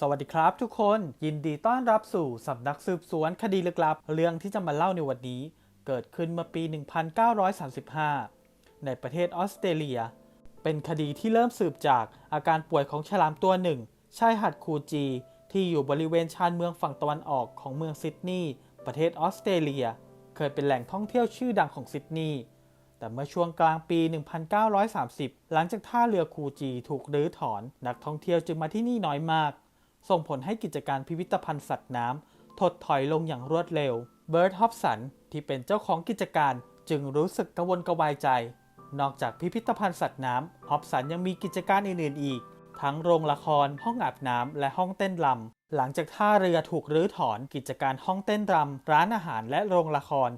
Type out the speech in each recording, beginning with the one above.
สวัสดีครับทุกคนยินดีต้อนรับสู่สำนักสืบสวนคดีลึกลับ เรื่องที่จะมาเล่าในวันนี้ เกิดขึ้นเมื่อปี 1935 ในประเทศออสเตรเลีย เป็นคดีที่เริ่มสืบจากอาการป่วยของฉลามตัวหนึ่งชายหาดคูจี ที่อยู่บริเวณชานเมืองฝั่งตะวันออกของเมืองซิดนีย์ประเทศออสเตรเลีย เคยเป็นแหล่งท่องเที่ยวชื่อดังของซิดนีย์แต่เมื่อช่วงกลางปี 1930 หลังจากท่าเรือคูจีถูกรื้อถอน นักท่องเที่ยวจึงมาที่นี่น้อยมาก ส่งผลให้กิจการพิพิธภัณฑ์สัตว์น้ำถดถอยลงอย่างรวดเร็ว เบิร์ดฮอปสันที่เป็นเจ้าของกิจการจึงรู้สึกกังวลกระวายใจ นอกจากพิพิธภัณฑ์สัตว์น้ำฮอปสันยังมีกิจการอื่นๆอีก ทั้งโรงละคร ห้องอาบน้ำและห้องเต้นรำหลังจากท่าเรือถูกรื้อถอน กิจการห้องเต้นรำร้านอาหารและโรงละคร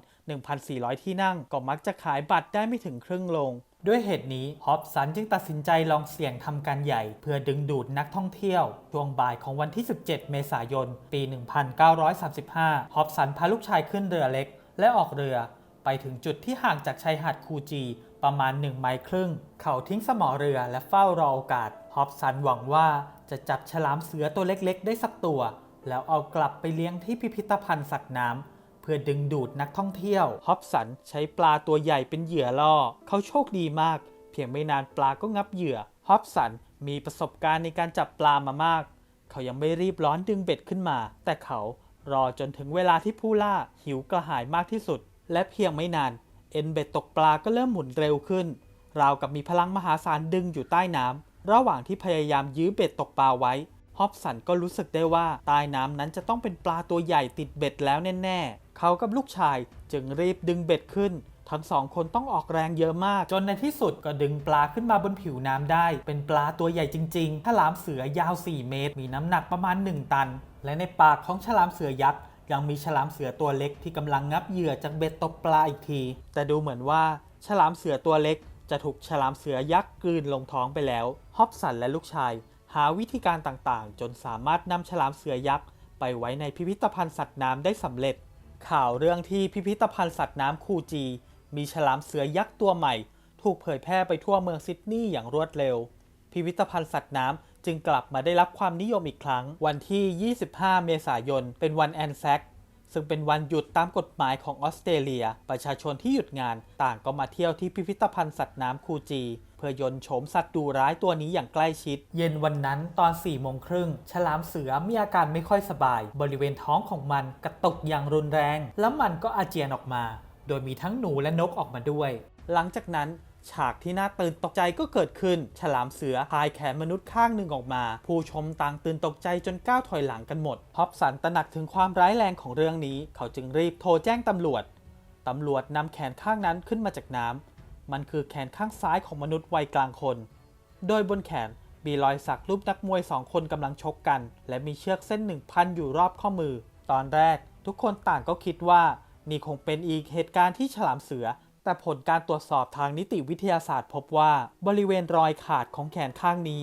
1,400 ที่นั่งก็มักจะขายบัตรได้ไม่ถึงครึ่งโรง ด้วยเหตุนี้ฮอปสันจึงตัดสินใจลองเสี่ยงทำการใหญ่ เพื่อดึงดูดนักท่องเที่ยว ช่วงบ่ายของวันที่ 17 เมษายน ปี 1935 ฮอปสันพาลูกชายขึ้นเรือเล็ก และออกเรือไปถึงจุดที่ห่างจากชายหาดคูจี ประมาณ 1 ไมล์ครึ่ง เขาทิ้งสมอเรือและเฝ้ารอโอกาส ฮอปสันหวังว่าจะจับฉลามเสือตัวเล็กๆ ได้สักตัว แล้วเอากลับไปเลี้ยงที่พิพิธภัณฑ์สัตว์น้ำ พื่อดึงดูดนักท่องเที่ยว ฮอปสันใช้ปลาตัวใหญ่เป็นเหยื่อล่อ เขาโชคดีมาก เพียงไม่นานปลาก็งับเหยื่อ ฮอปสันมีประสบการณ์ในการจับปลามามาก เขายังไม่รีบร้อนดึงเบ็ดขึ้นมา แต่เขารอจนถึงเวลาที่ผู้ล่าหิวกระหายมากที่สุด และเพียงไม่นาน เอ็นเบ็ดตกปลาก็เริ่มหมุนเร็วขึ้น ราวกับมีพลังมหาศาลดึงอยู่ใต้น้ำ ระหว่างที่พยายามยื้อเบ็ดตกปลาไว้ ฮอบสันก็รู้สึกได้ว่าใต้น้ำนั้นจะต้องเป็นปลาตัวใหญ่ติดเบ็ดแล้วแน่ๆ เขากับลูกชายจึงรีบดึงเบ็ดขึ้น ทั้งสองคนต้องออกแรงเยอะมาก จนในที่สุดก็ดึงปลาขึ้นมาบนผิวน้ำได้ เป็นปลาตัวใหญ่จริงๆฉลามเสือยาว 4 เมตร มีน้ำหนักประมาณ 1 ตัน และในปากของฉลามเสือยักษ์ยังมีฉลามเสือตัวเล็กที่กำลังงับเหยื่อจากเบ็ดตกปลาอีกที แต่ดูเหมือนว่าฉลามเสือตัวเล็ก จะถูกฉลามเสือยักษ์กลืนลงท้องไปแล้ว ฮอบสันและลูกชาย หาวิธีการต่างๆ จนสามารถนำฉลามเสือยักษ์ไปไว้ในพิพิธภัณฑ์สัตว์น้ำได้สำเร็จ ข่าวเรื่องที่พิพิธภัณฑ์สัตว์น้ำคูจี มีฉลามเสือยักษ์ตัวใหม่ ถูกเผยแพร่ไปทั่วเมืองซิดนีย์อย่างรวดเร็ว พิพิธภัณฑ์สัตว์น้ำจึงกลับมาได้รับความนิยมอีกครั้ง วันที่ 25 เมษายน เป็นวันแอนแซกซึ่งเป็นวันหยุดตามกฎหมายของออสเตรเลีย ประชาชนที่หยุดงานต่างก็มาเที่ยวที่พิพิธภัณฑ์สัตว์น้ำคูจีเพื่อยนโฉมสัตว์ดูร้ายตัวนี้อย่างใกล้ชิด เย็นวันนั้นตอน4โมงครึ่งฉลามเสือมีอาการไม่ค่อยสบาย บริเวณท้องของมันกระตุกอย่างรุนแรง แล้วมันก็อาเจียนออกมา โดยมีทั้งหนูและนกออกมาด้วย หลังจากนั้นฉากที่น่าตื่นตกใจก็เกิดขึ้น ฉลามเสือพายแขนมนุษย์ข้างหนึ่งออกมา ผู้ชมต่างตื่นตกใจจนก้าวถอยหลังกันหมด ฮอบสันตระหนักถึงความร้ายแรงของเรื่องนี้ เขาจึงรีบโทรแจ้งตำรวจ ตำรวจนำแขนข้างนั้นขึ้นมาจากน้ำ มันคือแขนข้างซ้ายของมนุษย์วัยกลางคน โดยบนแขนมีรอยสักรูปนักมวยสองคนกำลังชกกัน และมีเชือกเส้นหนึ่งพันอยู่รอบข้อมือ ตอนแรก ทุกคนต่างก็คิดว่า นี่คงเป็นอีกเหตุการณ์ที่ฉลามเสือ แต่ผลการตรวจสอบทางนิติวิทยาศาสตร์ พบว่าบริเวณรอยขาดของแขนข้างนี้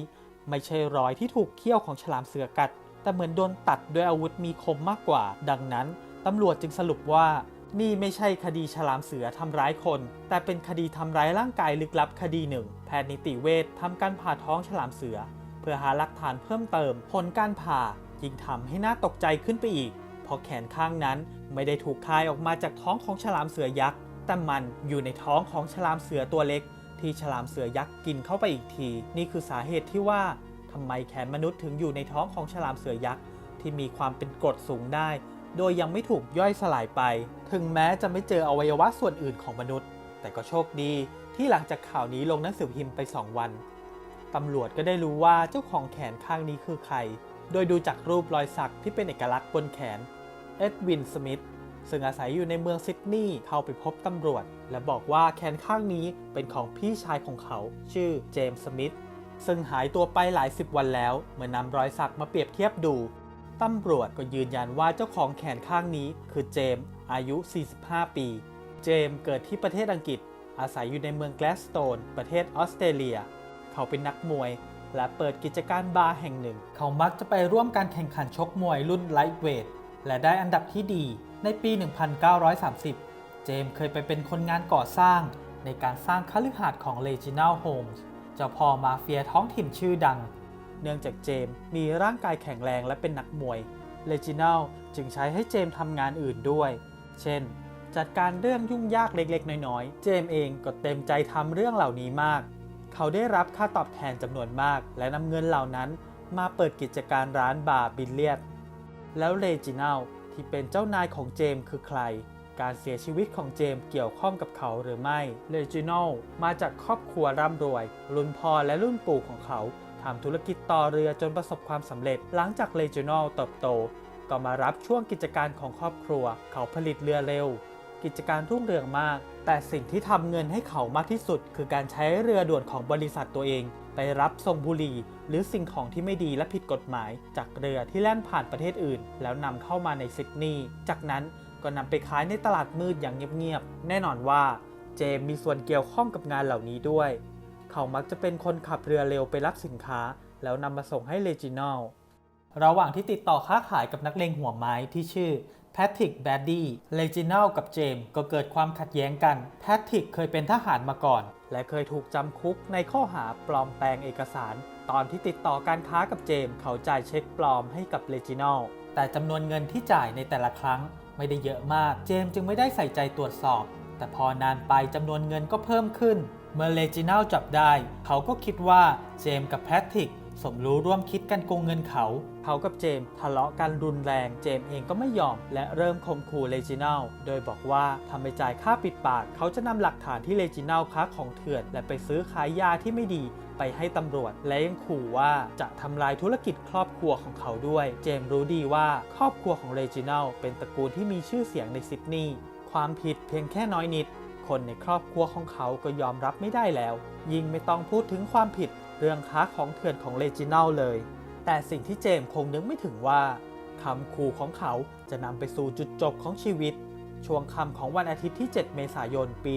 ไม่ใช่รอยที่ถูกเคี่ยวของฉลามเสือกัด แต่เหมือนโดนตัดด้วยอาวุธมีคมมากกว่า ดังนั้นตำรวจจึงสรุปว่า นี่ไม่ใช่คดีฉลามเสือทำร้ายคน แต่เป็นคดีทำร้ายร่างกายลึกลับคดีหนึ่ง แพทย์นิติเวชทำการผ่าท้องฉลามเสือ เพื่อหาหลักฐานเพิ่มเติม ผลการผ่ายิ่งทำให้น่าตกใจขึ้นไปอีก เพราะแขนข้างนั้นไม่ได้ถูกคายออกมาจากท้องของฉลามเสือยักษ์ แต่มันอยู่ในท้องของฉลามเสือตัวเล็ก ที่ฉลามเสือยักษ์กินเข้าไปอีกที นี่คือสาเหตุที่ว่าทำไมแขนมนุษย์ถึงอยู่ในท้องของฉลามเสือยักษ์ที่มีความเป็นกรดสูงได้ โดยยังไม่ถูกย่อยสลายไป ถึงแม้จะไม่เจออวัยวะส่วนอื่นของมนุษย์ แต่ก็โชคดีที่หลังจากข่าวนี้ลงหนังสือพิมพ์ไป 2 วัน ตำรวจก็ได้รู้ว่าเจ้าของแขนข้างนี้คือใคร โดยดูจากรูปรอยสักที่เป็นเอกลักษณ์บนแขน เอ็ดวิน สมิธ ซึ่งอาศัยอยู่ในเมืองซิดนีย์ เข้าไปพบตำรวจ และบอกว่าแขนข้างนี้เป็นของพี่ชายของเขา ชื่อเจมส์ สมิธ ซึ่งหายตัวไปหลายสิบวันแล้ว เมื่อนำรอยสักมาเปรียบเทียบดู ตำรวจก็ยืนยันว่าเจ้าของแขนข้างนี้คือเจมส์อายุ 45 ปี เจมส์เกิดที่ประเทศอังกฤษ อาศัยอยู่ในเมืองแกลสโตน ประเทศออสเตรเลีย เขาเป็นนักมวย และเปิดกิจการบาร์แห่งหนึ่ง เขามักจะไปร่วมการแข่งขันชกมวยรุ่นไลท์เวทและได้อันดับที่ดีในปี 1930 เจมส์เคยไปเป็นคนงานก่อสร้าง ในการสร้างคฤหาสน์ของ Reginald Holmes เจ้าพ่อมาเฟียท้องถิ่นชื่อดัง เนื่องจากเจมส์มีร่างกายแข็งแรงและเป็นนักมวย เลจินัลจึงใช้ให้เจมส์ทำงานอื่นด้วย เช่น จัดการเรื่องยุ่งยากเล็กๆ น้อยๆ เจมส์เองก็เต็มใจทำเรื่องเหล่านี้มาก เขาได้รับค่าตอบแทนจำนวนมาก และนำเงินเหล่านั้นมาเปิดกิจการร้านบาร์บิลเลียด แล้วเลจินัลที่เป็นเจ้านายของเจมส์คือใคร การเสียชีวิตของเจมส์เกี่ยวข้องกับเขาหรือไม่ เลจินัลมาจากครอบครัวร่ำรวย รุ่นพ่อและรุ่นปู่ของเขา ทำธุรกิจต่อเรือจนประสบความสำเร็จ หลังจากเลจินัลเติบโต ก็มารับช่วงกิจการของครอบครัว เขาผลิตเรือเร็ว กิจการรุ่งเรืองมาก แต่สิ่งที่ทำเงินให้เขามากที่สุด คือการใช้เรือด่วนของบริษัทตัวเอง ไปรับส่งบุหรี่ หรือสิ่งของที่ไม่ดีและผิดกฎหมาย จากเรือที่แล่นผ่านประเทศอื่น แล้วนำเข้ามาในซิดนีย์จากนั้นก็นำไปขายในตลาดมืดอย่างเงียบๆแน่นอนว่า เจมมีส่วนเกี่ยวข้องกับงานเหล่านี้ด้วย เขามักจะเป็นคนขับเรือเร็วไปรับสินค้า แล้วนำมาส่งให้เลจินัลระหว่างที่ติดต่อค้าขายกับนักเลงหัวไม้ที่ชื่อแพทริกแบดดี้เลจินัลกับเจมส์ก็เกิดความขัดแย้งกัน แพทริกเคยเป็นทหารมาก่อน และเคยถูกจำคุกในข้อหาปลอมแปลงเอกสาร ตอนที่ติดต่อการค้ากับเจมส์เขาจ่ายเช็คปลอมให้กับเลจินัลแต่จำนวนเงินที่จ่ายในแต่ละครั้งไม่ได้เยอะมาก เจมส์จึงไม่ได้ใส่ใจตรวจสอบ แต่พอนานไปจำนวนเงินก็เพิ่มขึ้น เมื่อเลจินัลจับได้ เขาก็คิดว่าเจมกับแพทริกสมรู้ร่วมคิดกันโกงเงินเขา เขากับเจมทะเลาะกันรุนแรง เจมเองก็ไม่ยอม และเริ่มข่มขู่เลจินัลโดยบอกว่าทำไปจ่ายค่าปิดปาก เขาจะนำหลักฐานที่เลจินัลค้าของเถื่อน และไปซื้อขายยาที่ไม่ดีไปให้ตำรวจ และยังขู่ว่าจะทำลายธุรกิจครอบครัวของเขาด้วย เจมรู้ดีว่าครอบครัวของเลจินัลเป็นตระกูลที่มีชื่อเสียงในซิดนีย์ความผิดเพียงแค่น้อยนิด คนในครอบครัวของเขาก็ยอมรับไม่ได้แล้ว ยิ่งไม่ต้องพูดถึงความผิดเรื่องค้าของเถื่อนของเลจิเนลเลย แต่สิ่งที่เจมคงนึกไม่ถึงว่าคำขู่ของเขาจะนำไปสู่จุดจบของชีวิต ช่วงค่ำของวันอาทิตย์ที่ 7 เมษายน ปี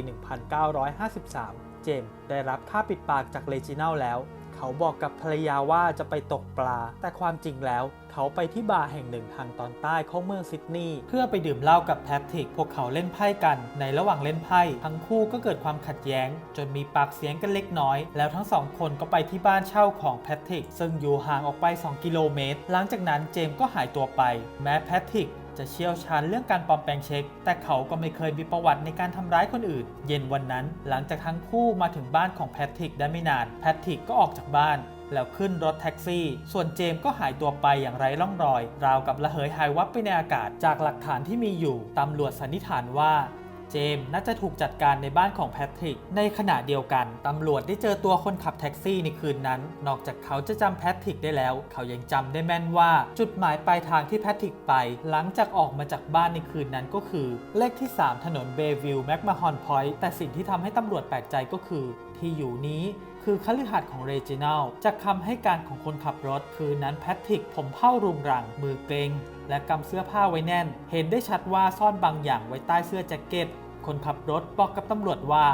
1953 เจมได้รับค่าปิดปากจากเลจิเนลแล้ว เขาบอกกับภรรยาว่าจะไปตกปลา แต่ความจริงแล้ว เขาไปที่บาร์แห่งหนึ่งทางตอนใต้ของเมืองซิดนีย์เพื่อไปดื่มเหล้ากับแพทริก พวกเขาเล่นไพ่กัน ในระหว่างเล่นไพ่ทั้งคู่ก็เกิดความขัดแย้ง จนมีปากเสียงกันเล็กน้อย แล้วทั้งสองคนก็ไปที่บ้านเช่าของแพทริกซึ่งอยู่ห่างออกไป 2 กิโลเมตร หลังจากนั้นเจมส์ก็หายตัวไป แม้แพทริก จะเชี่ยวชาญเรื่องการปลอมแปลงเช็ค แต่เขาก็ไม่เคยมีประวัติในการทำร้ายคนอื่น เย็นวันนั้นหลังจากทั้งคู่มาถึงบ้านของแพทริกได้ไม่นาน แพทริกก็ออกจากบ้านแล้วขึ้นรถแท็กซี่ ส่วนเจมส์ก็หายตัวไปอย่างไร้ร่องรอย ราวกับระเหยหายวับไปในอากาศ จากหลักฐานที่มีอยู่ ตำรวจสันนิษฐานว่า จมส์น่าจะถูกจัดการในบ้านของแพทริก ในขณะเดียวกันตำรวจได้เจอตัวคนขับแท็กซี่ในคืนนั้น นอกจากเขาจะจำแพทริกได้แล้ว เขายังจำได้แม่นว่า จุดหมายปลายทางที่แพทริกไป หลังจากออกมาจากบ้านในคืนนั้นก็คือ เลขที่ 3 ถนนเบวิลแมกมาฮอนพอยต์แต่สิ่งที่ทำให้ตำรวจแปลกใจก็คือ ที่อยู่นี้คือคฤหัสถ์ของเรจินัลจากคำให้การของคนขับรถ คืนนั้นแพทริกผมเผ้ารุงรัง มือเกรงและกำเสื้อผ้าไว้แน่น เห็นได้ชัดว่าซ่อนบางอย่างไว้ใต้เสื้อแจ็คเก็ต คนขับรถบอกกับตำรวจว่า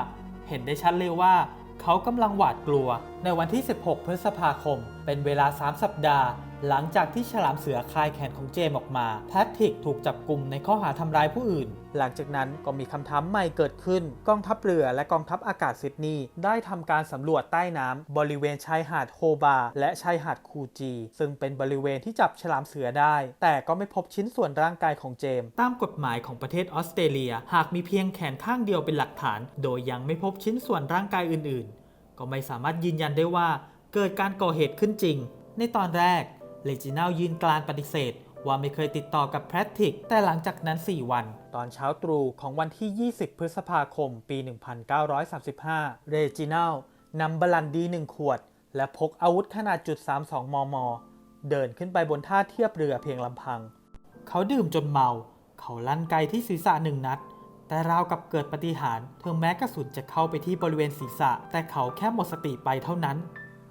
เห็นได้ชัดเลยว่า เขากำลังหวาดกลัว ในวันที่ 16 พฤษภาคม เป็นเวลา 3 สัปดาห์ หลังจากที่ฉลามเสือคายแขนของเจมออกมาแพทริกถูกจับกลุ่มในข้อหาทำร้ายผู้อื่น หลังจากนั้นก็มีคำถามใหม่เกิดขึ้น กองทัพเรือและกองทัพอากาศซิดนีย์ได้ทำการสำรวจใต้น้ำบริเวณชายหาดโฮบาและชายหาดคูจี ซึ่งเป็นบริเวณที่จับฉลามเสือได้ แต่ก็ไม่พบชิ้นส่วนร่างกายของเจม ตามกฎหมายของประเทศออสเตรเลีย หากมีเพียงแขนข้างเดียวเป็นหลักฐาน โดยยังไม่พบชิ้นส่วนร่างกายอื่น ๆ ก็ไม่สามารถยืนยันได้ว่า เกิดการก่อเหตุขึ้นจริง ในตอนแรก เลจินัลยืนกลานปฏิเสธ ว่าไม่เคยติดต่อกับแพทริก แต่หลังจากนั้น 4 วัน ตอนเช้าตรู่ของวันที่ 20 พฤษภาคม ปี 1935 เรจินัลนำบรันดีหนึ่งขวด และพกอาวุธขนาดจุด32 มม เดินขึ้นไปบนท่าเทียบเรือเพียงลำพัง เขาดื่มจนเมา เขาลั่นไกที่ศีรษะหนึ่งนัด แต่ราวกับเกิดปาฏิหารย์ถึงแม้กระสุนจะเข้าไปที่บริเวณศีรษะ แต่เขาแค่หมดสติไปเท่านั้น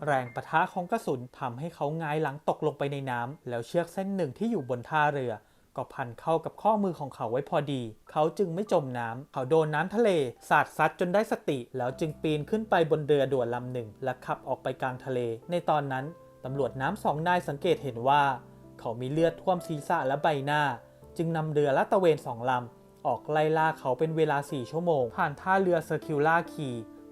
แรงปะทะของกระสุนทำให้เขางายหลังตกลงไปในน้ำแล้วเชือกเส้นหนึ่งที่อยู่บนท่าเรือ ก็พันเข้ากับข้อมือของเขาไว้พอดี เขาจึงไม่จมน้ำ เขาโดนน้ำทะเล สาดซัดจนได้สติ แล้วจึงปีนขึ้นไปบนเรือด่วนลำหนึ่ง และขับออกไปกลางทะเล ในตอนนั้นตำรวจน้ำสองนายสังเกตเห็นว่า เขามีเลือดท่วมศีรษะและใบหน้า จึงนำเรือลาดตระเวนสองลำออกไล่ล่าเขาเป็นเวลา 4 ชั่วโมง ผ่านท่าเรือเซอร์คิวล่าคี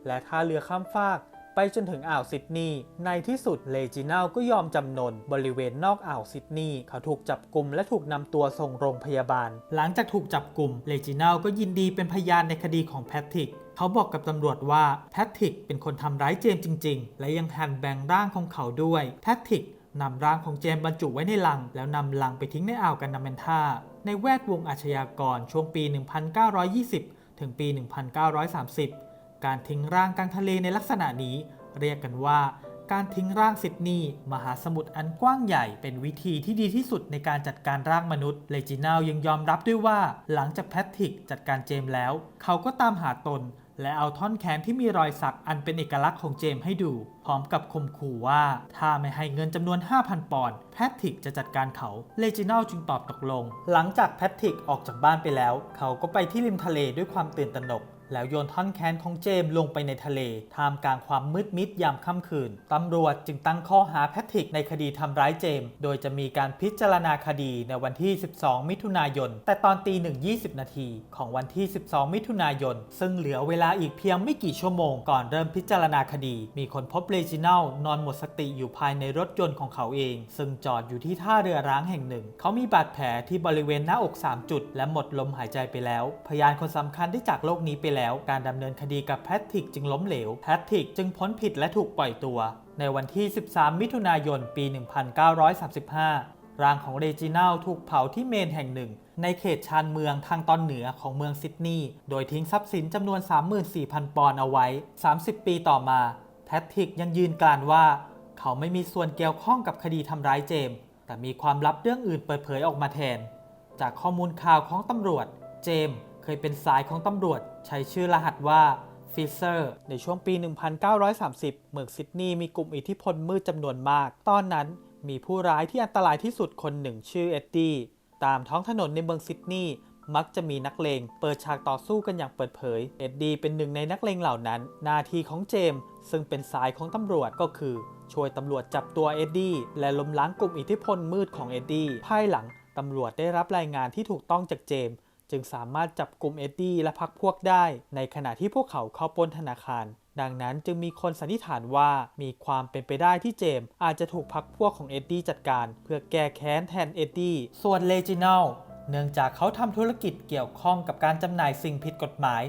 และท่าเรือข้ามฟาก ไปจนถึงอ่าวซิดนีย์ในที่สุดเลจินัลก็ยอมจำนนบริเวณนอกอ่าวซิดนีย์เขาถูกจับกลุ่มและถูกนำตัวส่งโรงพยาบาล หลังจากถูกจับกลุ่มเลจินัลก็ยินดีเป็นพยานในคดีของแพทริกเขาบอกกับตำรวจว่าแพทริกเป็นคนทำร้ายเจมส์จริง ๆ และยังหั่นแบ่งร่างของเขาด้วยแพทริกนำร่างของเจมส์บรรจุไว้ในลัง แล้วนำลังไปทิ้งในอ่าวกันนาเมนทาในแวดวงอาชญากรช่วงปี 1920 ถึงปี 1930 การทิ้งร่างกลางทะเลในลักษณะนี้ เรียกกันว่า การทิ้งร่างซิดนีย์มหาสมุทรอันกว้างใหญ่เป็นวิธีที่ดีที่สุดในการจัดการร่างมนุษย์เลจินัลยังยอมรับด้วยว่า หลังจากแพทริกจัดการเจมส์แล้ว เขาก็ตามหาตน และเอาท่อนแขนที่มีรอยสักอันเป็นเอกลักษณ์ของเจมส์ให้ดู พร้อมกับข่มขู่ว่า ถ้าไม่ให้เงินจำนวน 5,000 ปอนด์แพทริกจะจัดการเขาเลจินัลจึงตอบตกลง หลังจากแพทริกออกจากบ้านไปแล้ว เขาก็ไปที่ริมทะเลด้วยความตื่นตระหนก แล้วโยนท่อนแขนของเจมส์ลงไปในทะเลท่ามกลางความมืดมิดยามค่ำคืน ตำรวจจึงตั้งข้อหาแพทริกในคดีทำร้ายเจมส์โดยจะมีการพิจารณาคดีในวันที่ 12 มิถุนายน แต่ตอนตีหนึ่ง20 นาทีของวันที่ 12 มิถุนายน ซึ่งเหลือเวลาอีกเพียงไม่กี่ชั่วโมงก่อนเริ่มพิจารณาคดี มีคนพบเลจินัลนอนหมดสติอยู่ภายในรถยนต์ของเขาเอง ซึ่งจอดอยู่ที่ท่าเรือร้างแห่งหนึ่ง เขามีบาดแผลที่บริเวณหน้าอก 3 จุด และหมดลมหายใจไปแล้ว พยานคนสำคัญที่จากโลกนี้ไปแล้วการดำเนินคดีกับแพทริกจึงล้มเหลว แพทริกจึงพ้นผิดและถูกปล่อยตัว ในวันที่ 13 มิถุนายน ปี 1935 ร่างของเรจินัลถูกเผาที่เมนแห่งหนึ่ง ในเขตชานเมืองทางตอนเหนือของเมืองซิดนีย์ โดยทิ้งทรัพย์สินจำนวน 34,000 ปอนด์เอาไว้ 30 ปีต่อมา แพทริกยังยืนกรานว่า เขาไม่มีส่วนเกี่ยวข้องกับคดีทำร้ายเจมส์แต่มีความลับเรื่องอื่นเปิดเผยออกมาแทน จากข้อมูลข่าวของตำรวจ เจมส์ เคยเป็นสายของตำรวจ ใช้ชื่อรหัสว่าฟิเซอร์ในช่วงปี 1930 เมืองซิดนีย์มีกลุ่มอิทธิพลมืดจำนวนมาก ตอนนั้นมีผู้ร้ายที่อันตรายที่สุดคนหนึ่งชื่อเอ็ดดี้ ตามท้องถนนในเมืองซิดนีย์มักจะมีนักเลงเปิดฉากต่อสู้กันอย่างเปิดเผย เอ็ดดี้เป็นหนึ่งในนักเลงเหล่านั้น หน้าที่ของเจมส์ซึ่งเป็นสายของตำรวจก็คือ ช่วยตำรวจจับตัวเอ็ดดี้และล้มล้างกลุ่มอิทธิพลมืดของเอ็ดดี้ภายหลังตำรวจได้รับรายงานที่ถูกต้องจากเจมส์ จึงสามารถจับกลุ่มเอ็ดดี้และพักพวกได้ ในขณะที่พวกเขาเข้าปล้นธนาคาร ดังนั้นจึงมีคนสันนิษฐานว่ามีความเป็นไปได้ที่เจมส์อาจจะถูกพักพวกของเอ็ดดี้จัดการ เพื่อแก้แค้นแทนเอ็ดดี้ส่วนเลจิเนลเนื่องจากเขาทำธุรกิจเกี่ยวข้องกับการจำหน่ายสิ่งผิดกฎหมาย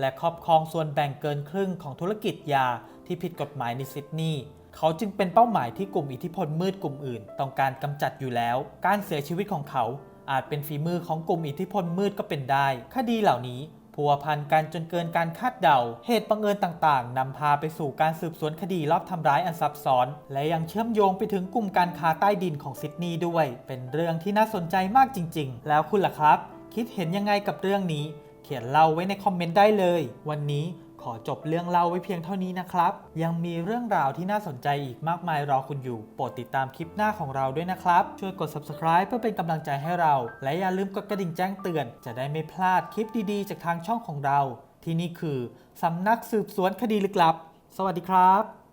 และครอบครองส่วนแบ่งเกินครึ่งของธุรกิจยาที่ผิดกฎหมายในซิดนีย์เขาจึงเป็นเป้าหมายที่กลุ่มอิทธิพลมืดกลุ่มอื่น ต้องการกำจัดอยู่แล้ว การเสียชีวิตของเขา อาจเป็นฝีมือของกลุ่มอิทธิพลมืดก็เป็นได้ คดีเหล่านี้พัวพันกันจนเกินการคาดเดา เหตุบังเอิญต่างๆ นำพาไปสู่การสืบสวนคดีรอบทำร้ายอันซับซ้อน และยังเชื่อมโยงไปถึงกลุ่มการค้าใต้ดินของซิดนีย์ด้วย เป็นเรื่องที่น่าสนใจมากจริง ๆ แล้วคุณล่ะครับ คิดเห็นยังไงกับเรื่องนี้ เขียนเล่าไว้ในคอมเมนต์ได้เลย วันนี้ อจบเรื่องเล่าไว้เพียงเท่านี้นะครับ ยังมีเรื่องราวที่น่าสนใจอีกมากมายรอคุณอยู่ โปรดติดตามคลิปหน้าของเราด้วยนะครับ ช่วยกด subscribe เพื่อเป็นกำลังใจให้เรา และอย่าลืมกดกระดิ่งแจ้งเตือน จะได้ไม่พลาดคลิปดีๆ จากทางช่องของเรา ที่นี่คือสำนักสืบสวนคดีลึกลับ สวัสดีครับ